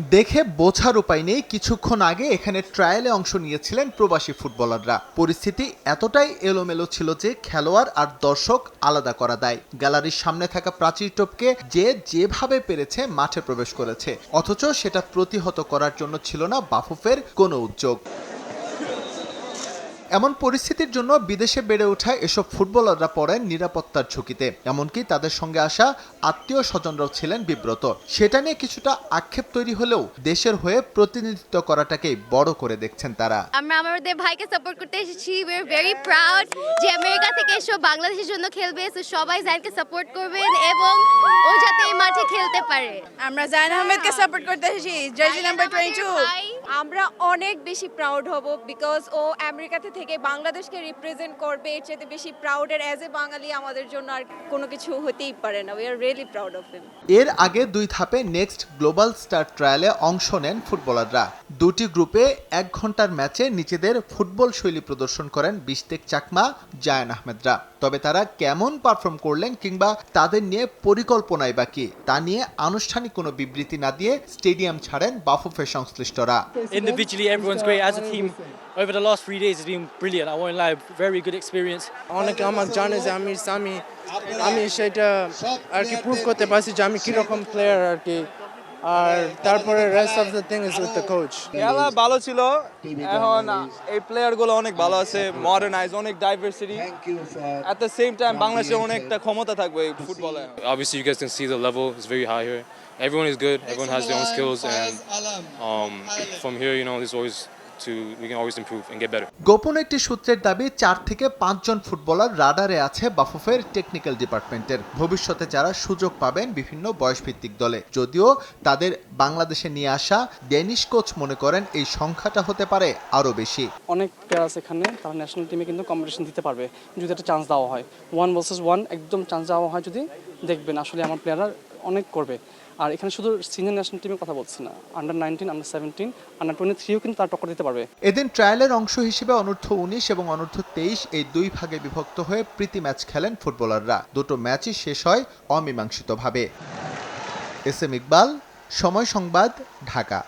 দেখে বোঝার উপায় নেই। কিছুক্ষণ আগে এখানে ট্রায়ালে অংশ নিয়েছিলেন প্রবাসী ফুটবলাররা। পরিস্থিতি এতটাই এলোমেলো ছিল যে খেলোয়াড় আর দর্শক আলাদা করা দেয়। গ্যালারির সামনে থাকা প্রাচীর টপকে যে যেভাবে পেরেছে মাঠে প্রবেশ করেছে। অথচ সেটা প্রতিহত করার জন্য ছিল না বাফুফের কোনো উদ্যোগ। এমন পরিস্থিতির জন্য বিদেশে বেড়ে ওঠা এসব ফুটবলাররা পড়েন নিরাপত্তার ঝুঁকিতে। এমনকি তাদের সঙ্গে আসা আত্মীয় স্বজনরাও ছিলেন বিব্রত। সেটা নিয়ে কিছুটা আক্ষেপ তৈরি হলেও দেশের হয়ে প্রতিনিধিত্ব করাটাকেই বড় করে দেখছেন তারা। আমরা আমাদের ভাইকে সাপোর্ট করতে এসেছি। উই আর ভেরি প্রাউড যে আমেরিকা থেকে এসব বাংলাদেশের জন্য খেলবে। তো সবাই জাইনকে সাপোর্ট করবেন এবং ও যাতে এই মাঠে খেলতে পারে। আমরা জাইন আহমেদকে সাপোর্ট করতে এসেছি। জার্সি নাম্বার টোয়েন্টি টু ভাই। আমরা অনেক বেশি প্রাউড হব বিকজ ও আমেরিকাতে থেকে বাংলাদেশকে রিপ্রেজেন্ট করবে। এর চাইতে বেশি প্রাউডের অ্যাজ এ বাঙালি আমাদের জন্য আর কোনো কিছু হতেই পারে না। We are really proud of him এর আগে দুই ধাপে নেক্সট গ্লোবাল স্টার ট্রায়ালে অংশ নেন ফুটবলাররা। দুটি গ্রুপে এক ঘণ্টার ম্যাচে নিজেদের ফুটবল শৈলী প্রদর্শন করেন বিশতেক চাকমা, জায়ান আহমেদরা। তবে তারা কেমন পারফর্ম করলেন কিংবা তাদের নিয়ে পরিকল্পনায় বা কি, তা নিয়ে আনুষ্ঠানিক কোনো বিবৃতি না দিয়ে স্টেডিয়াম ছাড়েন বাফুফে সংশ্লিষ্টরা। Individually, everyone's great. As a team, over the last three days, it's been brilliant. I won't lie, very good experience. অনেকে আমাকে জানে যে আমি আমি আমি সেটা আর কি প্রুভ করতে পারছি যে আমি কিরকম প্লেয়ার আর কি আর তারপরে rest of the thing is with the coach খেলা ভালো ছিল এখন এই প্লেয়ারগুলো অনেক ভালো আছে মডার্নাইজ অনেক diversity at the same time বাংলাদেশে অনেকটা ক্ষমতা থাকবে ফুটবলে Obviously, you guys can see the level is very high here. Everyone is good. Everyone has their own skills, and um, from here, you know, there's always to we can always improve and get better. গোপন একটি সূত্রের দাবি চার থেকে পাঁচজন footballer রাডারে আছে বাফুফের technical ডিপার্টমেন্টের ভবিষ্যতে যারা সুযোগ পাবেন বিভিন্ন বয়সভিত্তিক দলে। যদিও তাদের বাংলাদেশে নিয়ে আসা ডেনিশ কোচ মনে করেন এই সংখ্যাটা হতে পারে আরও বেশি। অনেক প্লেয়ার আছে এখানে তারা ন্যাশনাল টিমে কিন্তু কম্পিটিশন দিতে পারবে যদি একটা চান্স দেওয়া হয়। ওয়ান ভার্সেস ওয়ান একদম চান্স দেওয়া হয় যদি দেখবেন আসলে আমার প্লেয়াররা অনেক করবে। আর এখানে শুধু সিনিয়র ন্যাশনাল টিমের কথা বলছি না। Under nineteen under seventeen under twenty থ্রিও কিন্তু তার টক্কর দিতে পারবে। এদিন ট্রায়ালের অংশ হিসেবে অনূর্ধ্ব উনিশ এবং অনূর্ধ্ব তেইশ এই দুই ভাগে বিভক্ত হয়ে প্রীতি ম্যাচ খেলেন ফুটবলাররা। দুটো ম্যাচই শেষ হয় অমীমাংসিতভাবে। এস এম ইকবাল, সময় সংবাদ, ঢাকা।